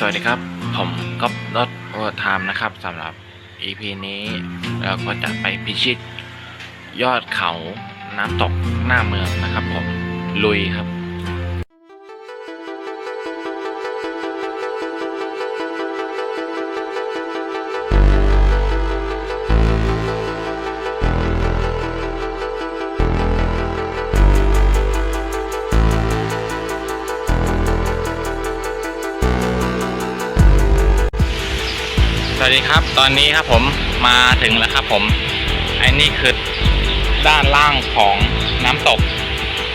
สวัสดีครับ ผมก๊อฟรถโอทามนะครับสำหรับ EP นี้เราก็จะไปพิชิต ยอดเขาน้ำตกหน้าเมืองนะครับผม ลุยครับ วัสดีครับ ตอนนี้ครับผมมาถึงแล้วครับผมไอ้นี่คือด้านล่างของน้ำตก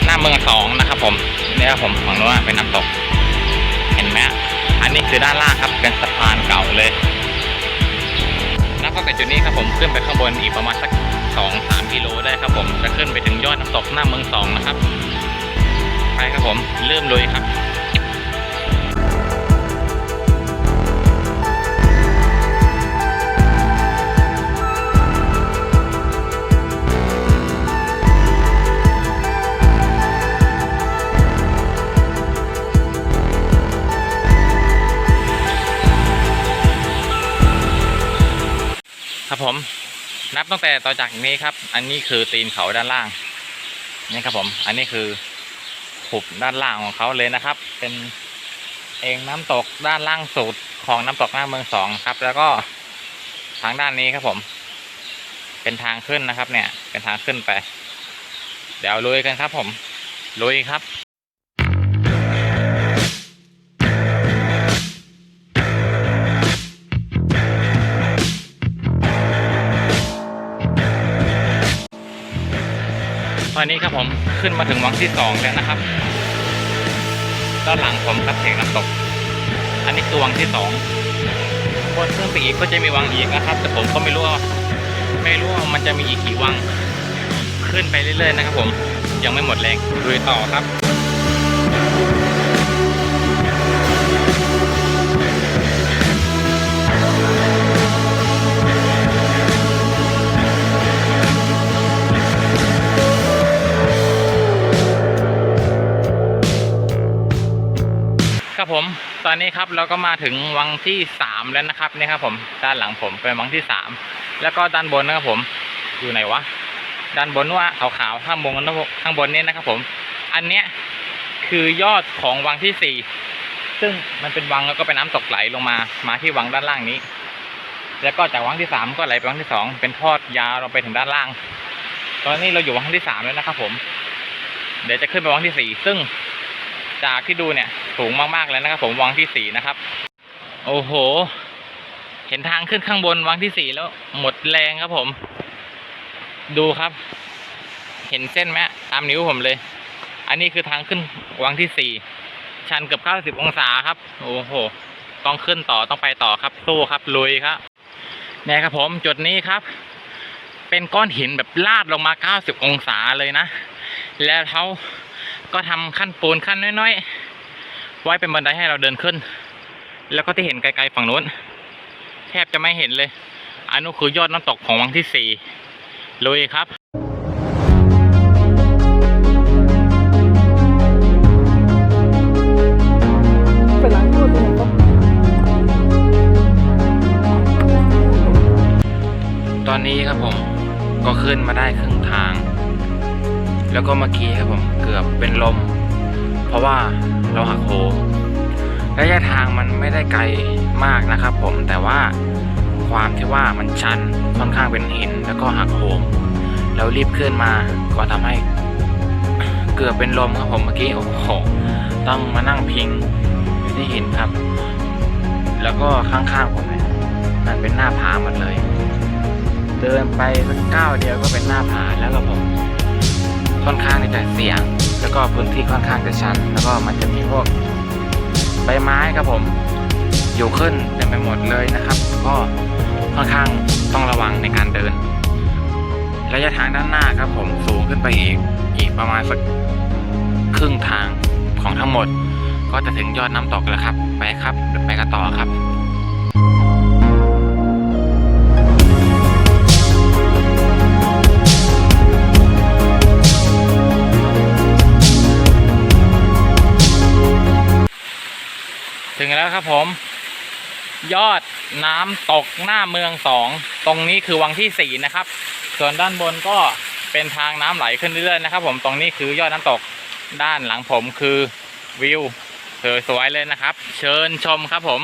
หน้าเมืองสองนะครับ ผมนี่ครับผมฝั่งโน้นเป็นน้ำตก เห็นไหมอันนี้คือด้านล่างครับเป็นสะพานเก่าเลยนับตั้งแต่จุดนี้ครับผมขึ้นไปข้างบนอีกประมาณสักสองสามกิโลได้ครับผมจะขึ้นไปถึงยอดน้ำตกหน้าเมืองสองนะครับไปครับผมเริ่มเลยครับ ครับผมนับตั้งแต่ต่อจากนี้ครับ อันนี้คือตีนเขาด้านล่างนี่ครับผม อันนี้คือหุบด้านล่างของเขาเลยนะครับ เป็นเองน้ำตกด้านล่างสุดของน้ำตกหน้าเมืองสองครับ แล้วก็ทางด้านนี้ครับผม เป็นทางขึ้นนะครับ เนี่ย เป็นทางขึ้นไป เดี๋ยวลุยกันครับผมลุยครับ อนนี้ครับผมขึ้นมาถึงวังที่สองแล้วนะครับ ด้านหลังผมครับเสียงน้ำตก อันนี้คือวังที่สองบนเครื่องไปอีกก็จะมีวังอีกนะครับ แต่ผมก็ไม่รู้ว่าไม่รู้ว่ามันจะมีอีกกี่วัง ขึ้นไปเรื่อยๆนะครับผม ยังไม่หมดแรงลุยต่อครับ ผม ตอนนี้ครับเราก็มาถึงวังที่สามแล้วนะครับนี่ครับผมด้านหลังผมเป็นวังที่สามแล้วก็ด้านบนนะครับผมอยู่ไหนวะด้านบนว่าขาวๆข้างบนข้างบนนี้นะครับผม อันเนี้ยคือยอดของวังที่สี่ซึ่งมันเป็นวังแล้วก็เป็นน้ำตกไหลลงมา มาที่วังด้านล่างนี้ แล้วก็จากวังที่สามก็ไหลไปวังที่สองเป็นทอดยาวลงไปถึงด้านล่าง ตอนนี้เราอยู่วังที่สามแล้วนะครับผม เดี๋ยวจะขึ้นไปวังที่สี่ซึ่ง จากที่ดูเนี่ยสูงมากๆเลยนะครับ ผมวังที่สี่นะครับ โอ้โห เห็นทางขึ้นข้างบนวังที่สี่แล้ว หมดแรงครับผม ดูครับ เห็นเส้นไหมตามนิ้วผมเลย อันนี้คือทางขึ้นวังที่สี่ชันเกือบเก้าสิบองศาครับ โอ้โห ต้องขึ้นต่อต้องไปต่อครับสู้ครับลุยครับเนี่ยครับผมจุดนี้ครับ เป็นก้อนหินแบบลาดลงมาเก้าสิบองศาเลยนะ แล้วเขา ก็ทำขั้นปูนขั้นน้อยๆ ไว้เป็นบันไดให้เราเดินขึ้น แล้วก็ที่เห็นไกลๆฝั่งนู้น แทบจะไม่เห็นเลย อันนู้นคือยอดน้ำตกของวังที่สี่ลุยครับตอนนี้ครับผมก็ขึ้นมาได้ครึ่งทาง แล้วก็เมื่อกี้ครับผมเกือบเป็นลม เพราะว่าเราหักโหมระยะทางมันไม่ได้ไกลมากนะครับผมแต่ว่าความที่ว่ามันชันค่อนข้างเป็นหินแล้วก็หักโหมเรารีบขึ้นมาก็ทำให้เกือบเป็นลมครับผมเมื่อกี้โอ้โหต้องมานั่งพิงอยู่ที่หินครับ แล้วก็ข้างๆผมเนี่ยมันเป็นหน้าผาหมดเลย เดินไปสักก้าวเดียวก็เป็นหน้าผาแล้วก็ผม ค่อนข้างที่จะเสี่ยง แล้วก็พื้นที่ค่อนข้างจะชัน แล้วก็มันจะมีพวกใบไม้ครับผม อยู่ขึ้นเต็มไปหมดเลยนะครับ ก็ค่อนข้างต้องระวังในการเดิน ระยะทางด้านหน้าครับผมสูงขึ้นไปอีกอีกประมาณสักครึ่งทางของทั้งหมด ก็จะถึงยอดน้ำตกแล้วครับ ไปครับไปกันต่อครับ งแล้วครับผม ยอดน้ำตกหน้าเมืองสองตรงนี้คือวังที่สี่นะครับ ส่วนด้านบนก็เป็นทางน้ำไหลขึ้นเรื่อยๆนะครับ ผมตรงนี้คือยอดน้ำตกด้านหลังผมคือวิวสวยๆเลยนะครับ เชิญชมครับผม